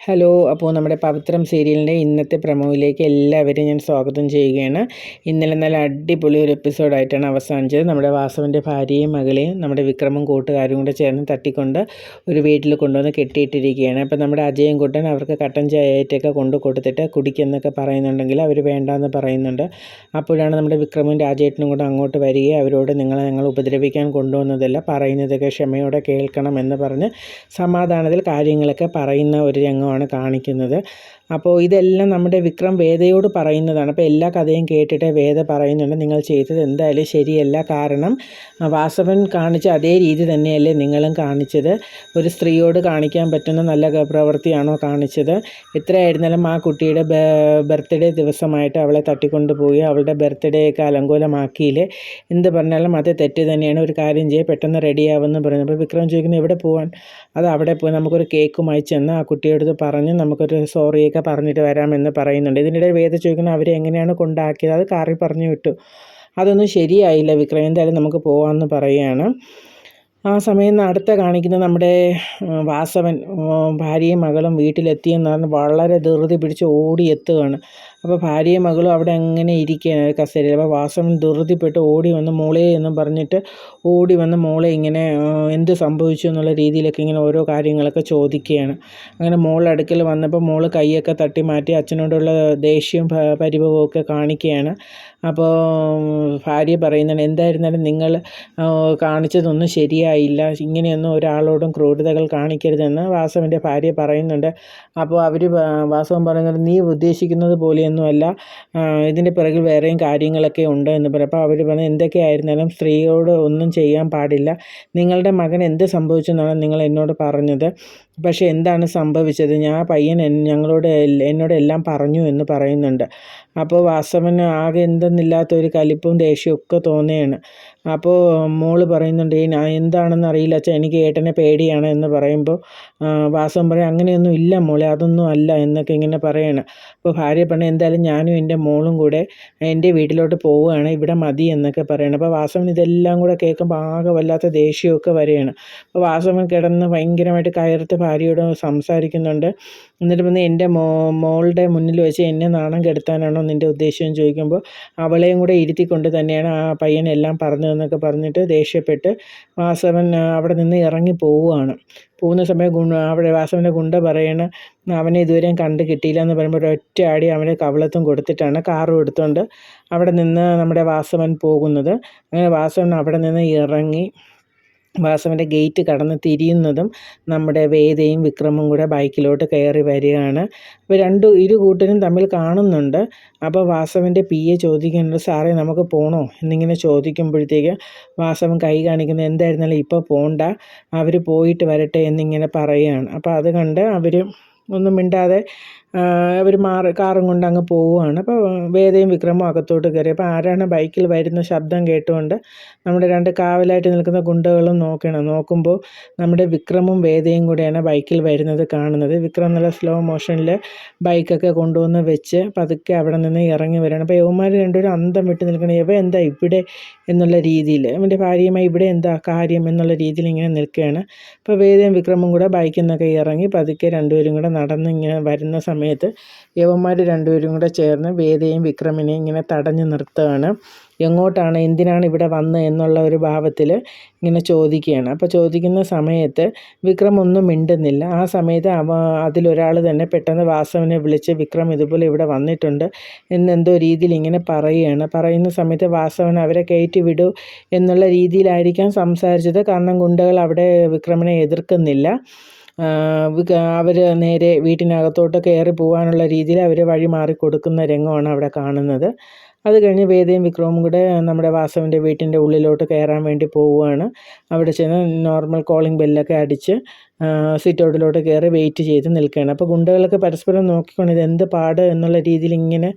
Hello അപ്പോൾ നമ്മുടെ പവിത്രം സീരിയലിന്റെ ഇന്നത്തെ പ്രമോയിലേക്ക് എല്ലാവരെയും ഞാൻ സ്വാഗതം ചെയ്യുകയാണ്. ഇന്നലെ നല്ല അടിപൊളി ഒരു എപ്പിസോഡായിട്ടാണ് അവസാനിച്ചത്. നമ്മുടെ വാസവന്റെ ഭാര്യയും മകളെയും നമ്മുടെ വിക്രമും കൂട്ടുകാരും കൂടെ ചേർന്ന് തട്ടിക്കൊണ്ട് ഒരു വീട്ടിൽ കൊണ്ടുവന്ന് കെട്ടിയിട്ടിരിക്കുകയാണ്. അപ്പോൾ നമ്മുടെ അജയും കൂട്ടൻ അവർക്ക് കട്ടൻ ചായയായിട്ടൊക്കെ കൊണ്ടു കൊടുത്തിട്ട് കുടിക്കെന്നൊക്കെ പറയുന്നുണ്ടെങ്കിൽ അവർ വേണ്ടാന്ന് പറയുന്നുണ്ട്. അപ്പോഴാണ് നമ്മുടെ വിക്രമും രാജേട്ടനും കൂടെ അങ്ങോട്ട് വരികയും അവരോട് നിങ്ങളെ ഞങ്ങൾ ഉപദ്രവിക്കാൻ കൊണ്ടുവന്നതല്ല പറയുന്നതൊക്കെ ക്ഷമയോടെ കേൾക്കണം എന്ന് പറഞ്ഞ് സമാധാനത്തിൽ കാര്യങ്ങളൊക്കെ പറയുന്ന ഒരു രംഗം ആണ് കാണിക്കുന്നത്. അപ്പോൾ ഇതെല്ലാം നമ്മുടെ വിക്രം വേദയോട് പറയുന്നതാണ്. അപ്പോൾ എല്ലാ കഥയും കേട്ടിട്ട് വേദ പറയുന്നുണ്ട്. നിങ്ങൾ ചെയ്തത് എന്തായാലും ശരിയല്ല. കാരണം വാസവൻ കാണിച്ച അതേ രീതി തന്നെയല്ലേ നിങ്ങളും കാണിച്ചത്. ഒരു സ്ത്രീയോട് കാണിക്കാൻ പറ്റുന്ന നല്ല പ്രവൃത്തിയാണോ കാണിച്ചത്. എത്രയായിരുന്നാലും ആ കുട്ടിയുടെ ബർത്ത്ഡേ ദിവസമായിട്ട് അവളെ തട്ടിക്കൊണ്ടുപോയി അവളുടെ ബർത്ത്ഡേയൊക്കെ അലങ്കോലമാക്കിയില്ലേ എന്ത് പറഞ്ഞാലും അത് തെറ്റ് തന്നെയാണ്. ഒരു കാര്യം ചെയ്യുക പെട്ടെന്ന് റെഡിയാവുമെന്ന് പറയുന്നത് അപ്പോൾ വിക്രം ചോദിക്കുന്നത് എവിടെ പോകാൻ അത് അവിടെ പോയി നമുക്കൊരു കേക്കുമായി ചെന്ന് ആ കുട്ടിയോട് പറഞ്ഞ് നമുക്കൊരു സോറിയൊക്കെ ഒക്കെ പറഞ്ഞിട്ട് വരാമെന്ന് പറയുന്നുണ്ട്. ഇതിനിടെ വേദ ചോദിക്കുന്നത് അവരെ എങ്ങനെയാണ് കൊണ്ടാക്കിയത്? അത് കാറിൽ പറഞ്ഞു വിട്ടു. അതൊന്നും ശരിയായില്ല വിക്രം. എന്തായാലും നമുക്ക് പോകാമെന്ന് പറയുകയാണ് ആ സമയം അടുത്ത കാണിക്കുന്ന നമ്മുടെ വാസവൻ ഭാര്യയും മകളും വീട്ടിലെത്തിയെന്ന് പറഞ്ഞ് വളരെ ധൃതി പിടിച്ച് ഓടി എത്തുകയാണ് അപ്പോൾ ഭാര്യയും മകളും അവിടെ അങ്ങനെ ഇരിക്കുകയാണ് കസേരയിൽ. അപ്പോൾ വാസവൻ ധൃതിപ്പെട്ട് ഓടി വന്ന് മോളെ എന്നും പറഞ്ഞിട്ട് ഓടി വന്ന് മോളെ ഇങ്ങനെ എന്ത് സംഭവിച്ചു എന്നുള്ള രീതിയിലൊക്കെ ഇങ്ങനെ ഓരോ കാര്യങ്ങളൊക്കെ ചോദിക്കുകയാണ്. അങ്ങനെ മോൾ അടുക്കൽ വന്നപ്പോൾ മോൾ കൈയൊക്കെ തട്ടി മാറ്റി അച്ഛനോടുള്ള ദേഷ്യവും പരിഭവവും ഒക്കെ കാണിക്കുകയാണ്. അപ്പോൾ ഭാര്യ പറയുന്നുണ്ട് എന്തായിരുന്നാലും നിങ്ങൾ കാണിച്ചതൊന്നും ശരിയായില്ല. ഇങ്ങനെയൊന്നും ഒരാളോടും ക്രൂരതകൾ കാണിക്കരുതെന്ന്. വാസവന്റെ ഭാര്യ പറയുന്നുണ്ട്. അപ്പോൾ അവർ വാസവൻ പറയുന്നത് നീ ഉദ്ദേശിക്കുന്നത് പോലെയൊന്നുമല്ല ഇതിന്റെ പിറകിൽ വേറെയും കാര്യങ്ങളൊക്കെ ഉണ്ട് എന്ന് പറയും. അപ്പോൾ അവർ പറഞ്ഞു എന്തൊക്കെയായിരുന്നാലും സ്ത്രീയോട് ഒന്നും ചെയ്യാൻ പാടില്ല. നിങ്ങളുടെ മകൻ എന്ത് സംഭവിച്ചെന്നാണ് നിങ്ങൾ എന്നോട് പറഞ്ഞത്. പക്ഷേ എന്താണ് സംഭവിച്ചത്? ഞാൻ പയ്യൻ ഞങ്ങളോട് എന്നോട് എല്ലാം പറഞ്ഞു എന്ന് പറയുന്നുണ്ട്. അപ്പോൾ വാസവന് ആകെ എന്തെന്നില്ലാത്ത ഒരു കലിപ്പും ദേഷ്യവും ഒക്കെ തോന്നുകയാണ്. അപ്പോൾ മോൾ പറയുന്നുണ്ട് എന്താണെന്ന് അറിയില്ല അച്ഛാ എനിക്ക് ഏട്ടനെ പേടിയാണ് എന്ന് പറയുമ്പോൾ വാസവൻ പറയും അങ്ങനെയൊന്നും ഇല്ല മോളെ അതൊന്നും അല്ല എന്നൊക്കെ ഇങ്ങനെ പറയണം. അപ്പോൾ ഭാര്യ പറഞ്ഞു എന്തായാലും ഞാനും എന്റെ മോളും കൂടെ എന്റെ വീട്ടിലോട്ട് പോവുകയാണ് ഇവിടെ മതി എന്നൊക്കെ പറയണം. അപ്പോൾ വാസവൻ ഇതെല്ലാം കൂടെ കേൾക്കുമ്പോൾ ആകെ വല്ലാത്ത ദേഷ്യമൊക്കെ വരികയാണ്. അപ്പോൾ വാസവൻ കിടന്ന് ഭയങ്കരമായിട്ട് കയർത്ത് ഭാര്യയോട് സംസാരിക്കുന്നുണ്ട്. എന്നിട്ട് പിന്നെ എന്റെ മോ മോളുടെ മുന്നിൽ വെച്ച് എന്നെ നാണം കെടുത്താനാണോ നിന്റെ ഉദ്ദേശം ചോദിക്കുമ്പോൾ അവളെയും കൂടെ ഇരുത്തിക്കൊണ്ട് തന്നെയാണ് ആ പയ്യനെല്ലാം പറഞ്ഞതെന്നൊക്കെ പറഞ്ഞിട്ട് ദേഷ്യപ്പെട്ട് വാസവൻ അവിടെ നിന്ന് ഇറങ്ങി പോവുകയാണ്. പോകുന്ന സമയം ഗുണ അവിടെ വാസവന്റെ ഗുണ്ട പറയണ അവനെ ഇതുവരെയും കണ്ട് കിട്ടിയില്ല എന്ന് പറയുമ്പോൾ ഒറ്റ ആടി അവനെ കവളത്തും കൊടുത്തിട്ടാണ് കാറും എടുത്തുകൊണ്ട് അവിടെ നിന്ന് നമ്മുടെ വാസവൻ പോകുന്നത്. അങ്ങനെ വാസവൻ അവിടെ നിന്ന് ഇറങ്ങി വാസവന്റെ ഗേറ്റ് കടന്ന് തിരിയുന്നതും നമ്മുടെ വേദയും വിക്രമും കൂടെ ബൈക്കിലോട്ട് കയറി വരികയാണ്. അപ്പോൾ രണ്ട് ഇരു കൂട്ടരും തമ്മിൽ കാണുന്നുണ്ട്. അപ്പോൾ വാസവന്റെ പി എ ചോദിക്കുന്നുണ്ട് സാറേ നമുക്ക് പോകണോ എന്നിങ്ങനെ ചോദിക്കുമ്പോഴത്തേക്ക് വാസവൻ കൈ കാണിക്കുന്നത് എന്തായിരുന്നാലും ഇപ്പോൾ പോകണ്ട അവർ പോയിട്ട് വരട്ടെ എന്നിങ്ങനെ പറയുകയാണ്. അപ്പോൾ അത് കണ്ട് അവർ ഒന്നും മിണ്ടാതെ അവർ മാറി കാറും കൊണ്ട് അങ്ങ് പോവുകയാണ്. അപ്പോൾ വേദയും വിക്രമവും അകത്തോട്ട് കയറി. അപ്പോൾ ആരാണ് ബൈക്കിൽ വരുന്ന ശബ്ദം കേട്ടുകൊണ്ട് നമ്മുടെ രണ്ട് കാവലായിട്ട് നിൽക്കുന്ന ഗുണ്ടകളും നോക്കണം നോക്കുമ്പോൾ നമ്മുടെ വിക്രമും വേദയും കൂടെയാണ് ബൈക്കിൽ വരുന്നത് കാണുന്നത്. വിക്രം നല്ല സ്ലോ മോഷനിൽ ബൈക്കൊക്കെ കൊണ്ടുവന്ന് വെച്ച് പതുക്കെ അവിടെ നിന്ന് ഇറങ്ങി വരികയാണ്. അപ്പോൾ യവന്മാർ രണ്ടുപേരും അന്തം വിട്ട് നിൽക്കണം ഇവ എന്താ ഇവിടെ? എന്നുള്ള രീതിയിൽ അവന്റെ ഭാര്യയുമായി ഇവിടെ എന്താ കാര്യം? എന്നുള്ള രീതിയിൽ ഇങ്ങനെ നിൽക്കുകയാണ്. അപ്പോൾ വേദയും വിക്രമും കൂടെ ബൈക്കിൽ നിന്നൊക്കെ ഇറങ്ങി പതുക്കെ രണ്ടുപേരും കൂടെ നടന്ന് ഇങ്ങനെ വരുന്ന സമയം സമയത്ത് യവന്മാർ രണ്ടുപേരും കൂടെ ചേർന്ന് വേദയും വിക്രമിനെയും ഇങ്ങനെ തടഞ്ഞു നിർത്തുകയാണ്. എങ്ങോട്ടാണ് എന്തിനാണ് ഇവിടെ വന്നത് എന്നുള്ള ഒരു ഭാവത്തിൽ ഇങ്ങനെ ചോദിക്കുകയാണ്. അപ്പോൾ ചോദിക്കുന്ന സമയത്ത് വിക്രം ഒന്നും മിണ്ടുന്നില്ല. ആ സമയത്ത് അവ അതിലൊരാൾ തന്നെ പെട്ടെന്ന് വാസവനെ വിളിച്ച് വിക്രം ഇതുപോലെ ഇവിടെ വന്നിട്ടുണ്ട് എന്നെന്തോ രീതിയിൽ ഇങ്ങനെ പറയുകയാണ്. പറയുന്ന സമയത്ത് വാസവൻ അവരെ കയറ്റി വിടൂ എന്നുള്ള രീതിയിലായിരിക്കാം സംസാരിച്ചത്. കാരണം ഗുണ്ടകൾ അവിടെ വിക്രമിനെ എതിർക്കുന്നില്ല. അവർ നേരെ വീട്ടിനകത്തോട്ട് കയറി പോകാനുള്ള രീതിയിൽ അവർ വഴി മാറി കൊടുക്കുന്ന രംഗമാണ് അവിടെ കാണുന്നത്. അത് കഴിഞ്ഞ് വേദയും വിക്രമും കൂടെ നമ്മുടെ വാസവന്റെ വീട്ടിന്റെ ഉള്ളിലോട്ട് കയറാൻ വേണ്ടി പോവുകയാണ്. അവിടെ ചെന്ന് നോർമൽ കോളിംഗ് ബെല്ലൊക്കെ അടിച്ച് സിറ്റൗട്ടിലോട്ട് കയറി വെയിറ്റ് ചെയ്ത് നിൽക്കുകയാണ്. അപ്പോൾ ഗുണ്ടകളൊക്കെ പരസ്പരം നോക്കിക്കൊണ്ട് ഇത് എന്ത് പാട് എന്നുള്ള രീതിയിൽ ഇങ്ങനെ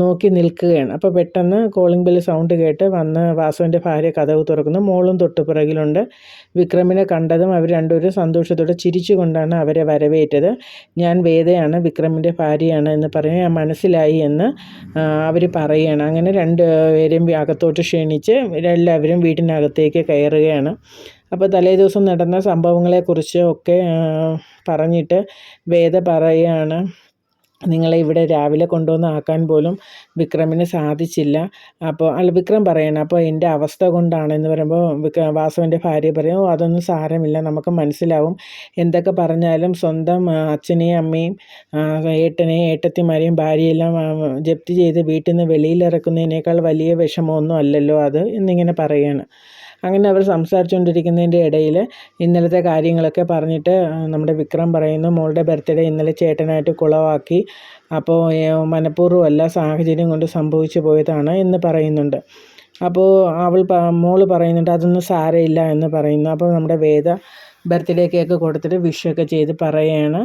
നോക്കി നിൽക്കുകയാണ്. അപ്പോൾ പെട്ടെന്ന് കോളിംഗ് ബെല്ല് സൗണ്ട് കേട്ട് വന്ന് വാസുവിന്റെ ഭാര്യ കഥവ് തുറക്കുന്നു. മോളും തൊട്ട് വിക്രമിനെ കണ്ടതും അവർ രണ്ടുപേരും സന്തോഷത്തോടെ ചിരിച്ചുകൊണ്ടാണ് അവരെ വരവേറ്റത്. ഞാൻ വേദയാണ് വിക്രമിന്റെ ഭാര്യയാണ് എന്ന് പറഞ്ഞ് ഞാൻ മനസ്സിലായി എന്ന് അവർ പറയുകയാണ്. അങ്ങനെ രണ്ട് പേരെയും അകത്തോട്ട് ക്ഷണിച്ച് എല്ലാവരും വീട്ടിനകത്തേക്ക് കയറുകയാണ്. അപ്പോൾ തലേ ദിവസം നടന്ന സംഭവങ്ങളെക്കുറിച്ച് ഒക്കെ പറഞ്ഞിട്ട് വേദ പറയുകയാണ്. നിങ്ങളെ ഇവിടെ രാവിലെ കൊണ്ടുവന്ന് ആക്കാൻ പോലും വിക്രമിന് സാധിച്ചില്ല. അപ്പോൾ അല്ല വിക്രം പറയണം അപ്പോൾ എന്റെ അവസ്ഥ കൊണ്ടാണെന്ന് പറയുമ്പോൾ വിക്ര വാസുവിന്റെ ഭാര്യ പറയും അതൊന്നും സാരമില്ല നമുക്ക് മനസ്സിലാവും. എന്തൊക്കെ പറഞ്ഞാലും സ്വന്തം അച്ഛനെയും അമ്മയും ഏട്ടനെയും ഏട്ടത്തിമാരെയും ഭാര്യയെല്ലാം ജപ്തി ചെയ്ത് വീട്ടിൽ നിന്ന് വെളിയിലിറക്കുന്നതിനേക്കാൾ വലിയ വിഷമമൊന്നും അല്ലല്ലോ അത് എന്നിങ്ങനെ പറയുകയാണ് അങ്ങനെ അവർ സംസാരിച്ചുകൊണ്ടിരിക്കുന്നതിന്റെ ഇടയിൽ ഇന്നലത്തെ കാര്യങ്ങളൊക്കെ പറഞ്ഞിട്ട് നമ്മുടെ വിക്രം പറയുന്നു മോളുടെ ബർത്ത്ഡേ ഇന്നലെ ചേട്ടനായിട്ട് കുളവാക്കി അപ്പോൾ മനഃപൂർവമല്ല സാഹചര്യം കൊണ്ട് സംഭവിച്ചു പോയതാണ് എന്ന് പറയുന്നുണ്ട്. അപ്പോൾ അവൾ മോൾ പറയുന്നുണ്ട് അതൊന്നും സാരമില്ല എന്ന് പറയുന്നു. അപ്പോൾ നമ്മുടെ വേദ ബർത്ത്ഡേ കേക്ക് കൊടുത്തിട്ട് വിഷൊക്കെ ചെയ്ത് പറയുകയാണ്.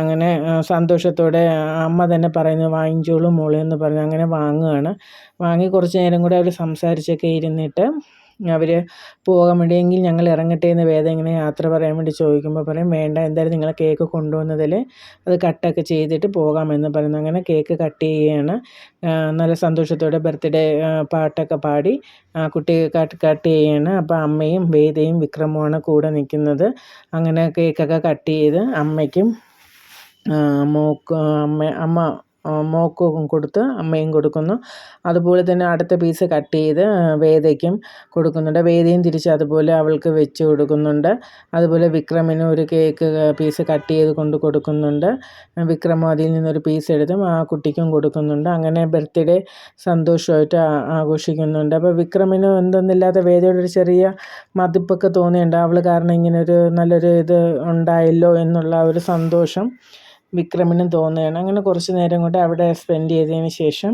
അങ്ങനെ സന്തോഷത്തോടെ അമ്മ തന്നെ പറയുന്നു വാങ്ങിച്ചോളൂ മോളെ എന്ന് പറഞ്ഞു അങ്ങനെ വാങ്ങുകയാണ്. വാങ്ങി കുറച്ച് നേരം കൂടെ അവർ സംസാരിച്ചൊക്കെ ഇരുന്നിട്ട് അവർ പോകാൻ വേണ്ടി എങ്കിൽ ഞങ്ങൾ ഇറങ്ങട്ടെ എന്ന് വേദ ഇങ്ങനെ യാത്ര പറയാൻ വേണ്ടി ചോദിക്കുമ്പോൾ പറയും വേണ്ട എന്തായാലും നിങ്ങൾ കേക്ക് കൊണ്ടുവന്നതിൽ അത് കട്ടൊക്കെ ചെയ്തിട്ട് പോകാമെന്ന് പറയുന്നു. അങ്ങനെ കേക്ക് കട്ട് ചെയ്യുകയാണ്. നല്ല സന്തോഷത്തോടെ ബർത്ത്ഡേ പാട്ടൊക്കെ പാടി കുട്ടി കട്ട് കട്ട് ചെയ്യുകയാണ്. അപ്പോൾ അമ്മയും വേദയും വിക്രമുമാണ് കൂടെ നിൽക്കുന്നത്. അങ്ങനെ കേക്കൊക്കെ കട്ട് ചെയ്ത് അമ്മയ്ക്കും മോക്ക് അമ്മ അമ്മ മോക്കും കൊടുത്ത് അമ്മയും കൊടുക്കുന്നു. അതുപോലെ തന്നെ അടുത്ത പീസ് കട്ട് ചെയ്ത് വേദയ്ക്കും കൊടുക്കുന്നുണ്ട്. വേദയും തിരിച്ച് അതുപോലെ അവൾക്ക് വെച്ച് കൊടുക്കുന്നുണ്ട്. അതുപോലെ വിക്രമിനും ഒരു കേക്ക് പീസ് കട്ട് ചെയ്ത് കൊണ്ട് കൊടുക്കുന്നുണ്ട്. വിക്രമും അതിൽ നിന്നൊരു പീസ് എടുത്തും ആ കുട്ടിക്കും കൊടുക്കുന്നുണ്ട്. അങ്ങനെ ബർത്ത്ഡേ സന്തോഷമായിട്ട് ആഘോഷിക്കുന്നുണ്ട്. അപ്പോൾ വിക്രമിന് എന്തെന്നില്ലാത്ത വേദയുടെ ഒരു ചെറിയ മതിപ്പൊക്കെ തോന്നിയുണ്ട് അവൾ കാരണം ഇങ്ങനൊരു നല്ലൊരു ഇത് ഉണ്ടായല്ലോ എന്നുള്ള ഒരു സന്തോഷം വിക്രമിനും തോന്നുകയാണ്. അങ്ങനെ കുറച്ച് നേരം കൊണ്ട് അവിടെ സ്പെൻഡ് ചെയ്തതിന് ശേഷം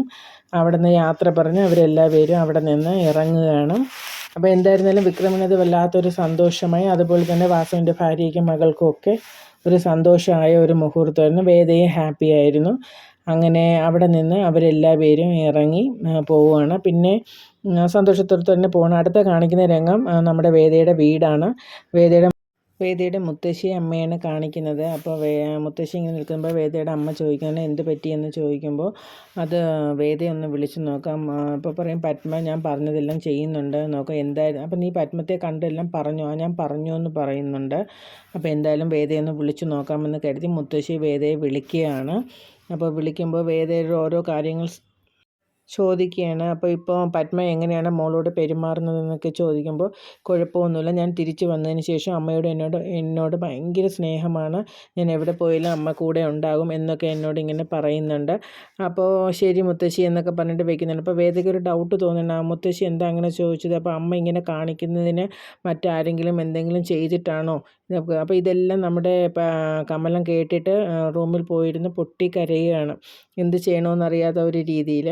അവിടെ നിന്ന് യാത്ര പറഞ്ഞ് അവരെല്ലാവരും അവിടെ നിന്ന് ഇറങ്ങുകയാണ്. അപ്പോൾ എന്തായിരുന്നാലും വിക്രമിനത് വല്ലാത്തൊരു സന്തോഷമായി. അതുപോലെ തന്നെ വാസുവിന്റെ ഭാര്യയ്ക്കും മകൾക്കും ഒക്കെ ഒരു സന്തോഷമായ ഒരു മുഹൂർത്തമായിരുന്നു. വേദയും ഹാപ്പി ആയിരുന്നു. അങ്ങനെ അവിടെ നിന്ന് അവരെല്ലാ പേരും ഇറങ്ങി പോവുകയാണ്. പിന്നെ സന്തോഷത്തോടെ തന്നെ പോകണം അടുത്ത കാണിക്കുന്ന രംഗം നമ്മുടെ വേദയുടെ വീടാണ്. വേദയുടെ വേദയുടെ മുത്തശ്ശി അമ്മയാണ് കാണിക്കുന്നത്. അപ്പോൾ വേ മുത്തശ്ശി ഇങ്ങനെ നിൽക്കുമ്പോൾ വേദയുടെ അമ്മ ചോദിക്കുന്നത് എന്ത് പറ്റിയെന്ന് ചോദിക്കുമ്പോൾ അത് വേദയെ ഒന്ന് വിളിച്ചു നോക്കാം. അപ്പോൾ പറയും പത്മ ഞാൻ പറഞ്ഞതെല്ലാം ചെയ്യുന്നുണ്ട്. നോക്കാം എന്തായാലും അപ്പോൾ നീ പത്മത്തെ കണ്ടെല്ലാം പറഞ്ഞു? ഞാൻ പറഞ്ഞു എന്ന് പറയുന്നുണ്ട്. അപ്പോൾ എന്തായാലും വേദയെ ഒന്ന് വിളിച്ച് നോക്കാമെന്ന് കരുതി മുത്തശ്ശി വേദയെ വിളിക്കുകയാണ്. അപ്പോൾ വിളിക്കുമ്പോൾ വേദയുടെ ഓരോ കാര്യങ്ങൾ ചോദിക്കുകയാണ്. അപ്പോൾ ഇപ്പോൾ പത്മ എങ്ങനെയാണ് മോളോട് പെരുമാറുന്നതെന്നൊക്കെ ചോദിക്കുമ്പോൾ കുഴപ്പമൊന്നുമില്ല. ഞാൻ തിരിച്ചു വന്നതിന് ശേഷം അമ്മയോട് എന്നോട് എന്നോട് ഭയങ്കര സ്നേഹമാണ്. ഞാൻ എവിടെ പോയാലും അമ്മ കൂടെ ഉണ്ടാകും എന്നൊക്കെ എന്നോട് ഇങ്ങനെ പറയുന്നുണ്ട്. അപ്പോൾ ശരി മുത്തശ്ശി എന്നൊക്കെ പറഞ്ഞിട്ട് വെക്കുന്നുണ്ട്. അപ്പോൾ വേദിക്ക് ഒരു ഡൗട്ട് തോന്നുന്നുണ്ട്. ആ മുത്തശ്ശി എന്താ അങ്ങനെ ചോദിച്ചത്? അപ്പോൾ അമ്മ ഇങ്ങനെ കാണിക്കുന്നതിന് മറ്റാരെങ്കിലും എന്തെങ്കിലും ചെയ്തിട്ടാണോ? അപ്പോൾ ഇതെല്ലാം നമ്മുടെ കമലം കേട്ടിട്ട് റൂമിൽ പോയിരുന്ന് പൊട്ടിക്കരയുകയാണ്. എന്ത് ചെയ്യണമെന്നറിയാത്ത ഒരു രീതിയിൽ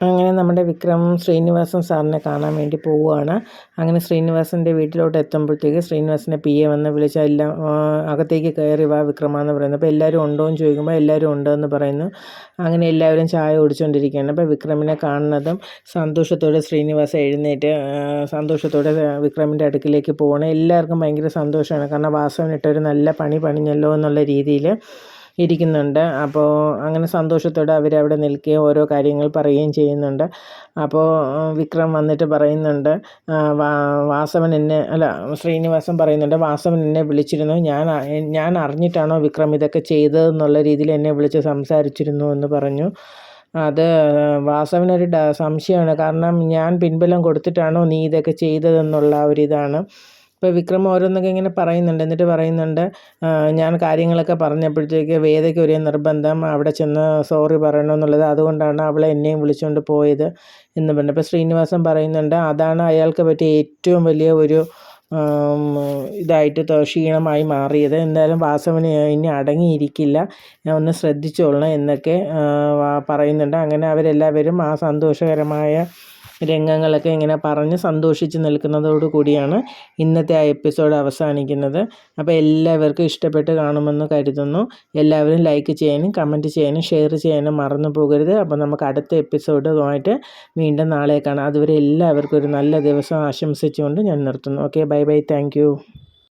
അങ്ങനെ നമ്മുടെ വിക്രം ശ്രീനിവാസൻ സാറിനെ കാണാൻ വേണ്ടി പോവുകയാണ്. അങ്ങനെ ശ്രീനിവാസന്റെ വീട്ടിലോട്ട് എത്തുമ്പോഴത്തേക്ക് ശ്രീനിവാസന്റെ പി എ വന്ന് വിളിച്ചാൽ എല്ലാം അകത്തേക്ക് കയറി വാ വിക്രമാന്ന് പറയുന്നു. അപ്പോൾ എല്ലാവരും ഉണ്ടോ എന്ന് ചോദിക്കുമ്പോൾ എല്ലാവരും ഉണ്ടെന്ന് പറയുന്നു. അങ്ങനെ എല്ലാവരും ചായ കുടിച്ചുകൊണ്ടിരിക്കുകയാണ് അപ്പോൾ വിക്രമിനെ കാണുന്നതും സന്തോഷത്തോടെ ശ്രീനിവാസ് എഴുന്നേറ്റ് സന്തോഷത്തോടെ വിക്രമിന്റെ അടുക്കിലേക്ക് പോകണം എല്ലാവർക്കും ഭയങ്കര സന്തോഷമാണ്. കാരണം വാസവനിട്ടൊരു നല്ല പണി പണിഞ്ഞല്ലോ എന്നുള്ള രീതിയിൽ ഇരിക്കുന്നുണ്ട്. അപ്പോൾ അങ്ങനെ സന്തോഷത്തോടെ അവരവിടെ നിൽക്കുകയും ഓരോ കാര്യങ്ങൾ പറയുകയും ചെയ്യുന്നുണ്ട്. അപ്പോൾ വിക്രം വന്നിട്ട് പറയുന്നുണ്ട് വാസവൻ എന്നെ അല്ല ശ്രീനിവാസൻ പറയുന്നുണ്ട് വാസവൻ എന്നെ വിളിച്ചിരുന്നു. ഞാൻ ഞാൻ അറിഞ്ഞിട്ടാണോ വിക്രം ഇതൊക്കെ ചെയ്തതെന്നുള്ള രീതിയിൽ എന്നെ വിളിച്ച് സംസാരിച്ചിരുന്നു എന്ന് പറഞ്ഞു. അത് വാസവനൊരു സംശയമാണ്. കാരണം ഞാൻ പിൻബലം കൊടുത്തിട്ടാണോ നീ ഇതൊക്കെ ചെയ്തതെന്നുള്ള ഒരിതാണ്. ഇപ്പോൾ വിക്രം ഓരോന്നൊക്കെ ഇങ്ങനെ പറയുന്നുണ്ട്. എന്നിട്ട് പറയുന്നുണ്ട് ഞാൻ കാര്യങ്ങളൊക്കെ പറഞ്ഞപ്പോഴത്തേക്ക് വേദയ്ക്ക് ഒരേ നിർബന്ധം. അവിടെ ചെന്ന് സോറി പറയണമെന്നുള്ളത് അതുകൊണ്ടാണ് അവളെ എന്നെയും വിളിച്ചുകൊണ്ട് പോയത് എന്ന് പറഞ്ഞു. അപ്പോൾ ശ്രീനിവാസൻ പറയുന്നുണ്ട് അതാണ് അയാൾക്ക് പറ്റിയ ഏറ്റവും വലിയ ഒരു ഇതായിട്ട് ക്ഷീണമായി മാറിയത്. എന്തായാലും വാസവന് ഇനി അടങ്ങിയിരിക്കില്ല. ഞാൻ ഒന്ന് ശ്രദ്ധിച്ചോളണം എന്നൊക്കെ പറയുന്നുണ്ട്. അങ്ങനെ അവരെല്ലാവരും ആ സന്തോഷകരമായ രംഗങ്ങളൊക്കെ ഇങ്ങനെ പറഞ്ഞ് സന്തോഷിച്ച് നിൽക്കുന്നതോടു കൂടിയാണ് ഇന്നത്തെ ആ എപ്പിസോഡ് അവസാനിക്കുന്നത്. അപ്പോൾ എല്ലാവർക്കും ഇഷ്ടപ്പെട്ട് കാണുമെന്ന് കരുതുന്നു. എല്ലാവരും ലൈക്ക് ചെയ്യാനും കമന്റ് ചെയ്യാനും ഷെയർ ചെയ്യാനും മറന്നു പോകരുത്. അപ്പോൾ നമുക്ക് അടുത്ത എപ്പിസോഡുമായിട്ട് വീണ്ടും നാളെ കാണാം. അതുവരെ എല്ലാവർക്കും ഒരു നല്ല ദിവസം ആശംസിച്ചുകൊണ്ട് ഞാൻ നിർത്തുന്നു. Okay bye bye. താങ്ക്